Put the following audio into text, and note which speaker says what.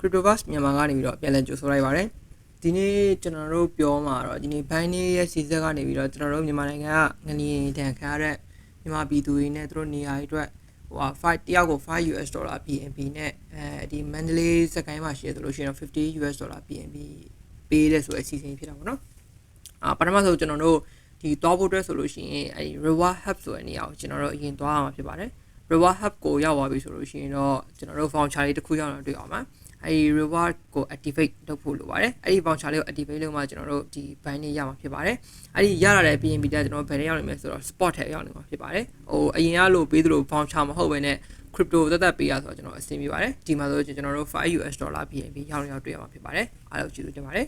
Speaker 1: Cryptoverse မြန်မာကနေပြီးတော့ပြန်လည်ကြိုဆိုလိုက်ပါတယ်ဒီနေ့ကျွန်တော်တို့ပြောမှာတော့ဒီနေ့ Binance ရဲ့စီဆက်ကနေပြီးတော့ကျွန်တော်တို့မြန်မာနိုင်ငံကငလျင်တန်ခါရတဲ့မြန်မာပြည်သူတွေနဲ့သူတို့နေရာတွေအတွက်ဟိုဟာ5တယောက်ကို5 US ဒေါ်လာ BNB နဲ့အဲဒီ Mandalay စကိုင်းမှာရှိရဆိုလို့ရှိရင်တော့50 US ဒေါ်လာ BNB ပေးတဲ့ဆိုတဲ့အစီအစဉ်ဖြစ်တာပေါ့နော်အာပထမဆုံးကျွန်တော်တို့ဒီသွားဖို့အတွက်ဆိုလို့ရှိရင်အဲဒီ reward hub ဆိုတဲ့နေရာကိုကျွန်တော်တို့အရင်သွားရမှာဖြစ်ပါတယ် reward hub ကိုရောက်သွားပြီဆိုလို့ရှိရင်တော့ကျွန်တော်တို့ voucher လေးတစ်ခုရောက်တော့တွေ့အောင်ပါ အဲဒီ reward ကို activate လုပ်ဖို့လိုပါတယ်အဲဒီ voucher လေးကို activate လုပ်မှကျွန်တော်တို့ဒီ bind လေးရမှာဖြစ်ပါတယ်အဲဒီရလာတဲ့ BNB တက်ကျွန်တော်တို့ဘယ်နဲ့ရောက်နေမလဲဆိုတော့ spot ထဲရောက်နေမှာဖြစ်ပါတယ်ဟိုအရင်ကလို့ပေးသလို voucher မဟုတ်ဘဲနဲ့ crypto သက်သက်ပေးရဆိုတော့ကျွန်တော်အဆင်ပြေပါတယ်ဒီမှာဆိုကျွန်တော်တို့5 US ဒေါ်လာ BNB ရောက်နေရောက်တွေ့ရမှာဖြစ်ပါတယ်အားလုံးကျေးဇူးတင်ပါတယ်